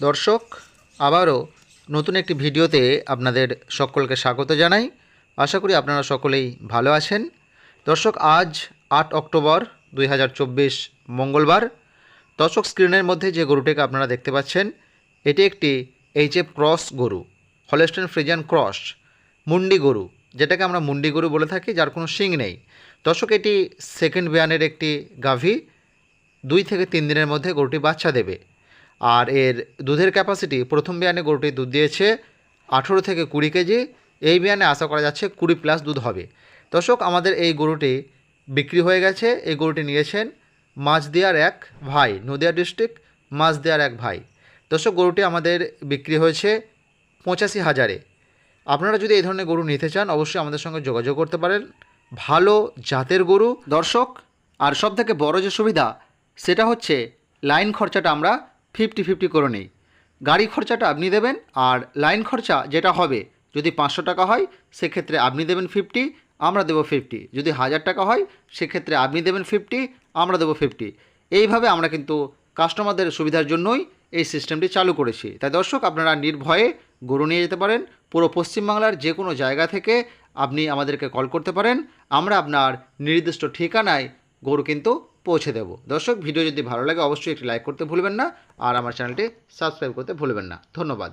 দর্শক, আবারও নতুন একটি ভিডিওতে আপনাদের সকলকে স্বাগত জানাই। আশা করি আপনারা সকলেই ভালো আছেন। দর্শক, আজ আট অক্টোবর দুই হাজার চব্বিশ মঙ্গলবার। দর্শক স্ক্রিনের মধ্যে যে গরুটিকে আপনারা দেখতে পাচ্ছেন, এটি একটি এইচ এফ ক্রস গরু হলেস্টেন ফ্রিজান ক্রস মুন্ডি গরু, যেটাকে আমরা মুন্ডি গরু বলে থাকি, যার কোনো শিং নেই। দর্শক, এটি সেকেন্ড বিয়ানের একটি গাভী, দুই থেকে তিন দিনের মধ্যে গরুটি বাচ্চা দেবে। আর এর দুধের ক্যাপাসিটি প্রথম বিয়ানে গরুটি দুধ দিয়েছে আঠেরো থেকে কুড়ি কেজি। এই বিয়ানে আশা করা যাচ্ছে কুড়ি প্লাস দুধ হবে। দর্শক, আমাদের এই গরুটি বিক্রি হয়ে গেছে। এই গরুটি নিয়েছেন মাছদিয়ার এক ভাই, নদিয়া ডিস্ট্রিক্ট মাছদিয়ার এক ভাই। দর্শক, গরুটি আমাদের বিক্রি হয়েছে পঁচাশি হাজারে। আপনারা যদি এই ধরনের গরু নিতে চান, অবশ্যই আমাদের সঙ্গে যোগাযোগ করতে পারেন। ভালো জাতের গরু। দর্শক, আর সব থেকে বড় যে সুবিধা, সেটা হচ্ছে লাইন খরচাটা আমরা ফিফটি ফিফটি করে নিই। গাড়ি খরচাটা আপনি দেবেন আর লাইন খরচা যেটা হবে, যদি পাঁচশো টাকা হয়, সেক্ষেত্রে আপনি দেবেন ফিফটি, আমরা দেবো ফিফটি। যদি হাজার টাকা হয়, সেক্ষেত্রে আপনি দেবেন ফিফটি, আমরা দেবো ফিফটি। এইভাবে আমরা কিন্তু কাস্টমারদের সুবিধার জন্যই এই সিস্টেমটি চালু করেছি। তাই দর্শক, আপনারা নির্ভয়ে গরু নিয়ে যেতে পারেন। পুরো পশ্চিমবাংলার যে কোনো জায়গা থেকে আপনি আমাদেরকে কল করতে পারেন। আমরা আপনার নির্দিষ্ট ঠিকানায় গরু কিন্তু পৌঁছে দেব। দর্শক, ভিডিও যদি ভালো লাগে, অবশ্যই একটি লাইক করতে ভুলবেন না। আর আমার চ্যানেলটি সাবস্ক্রাইব করতে ভুলবেন না। ধন্যবাদ।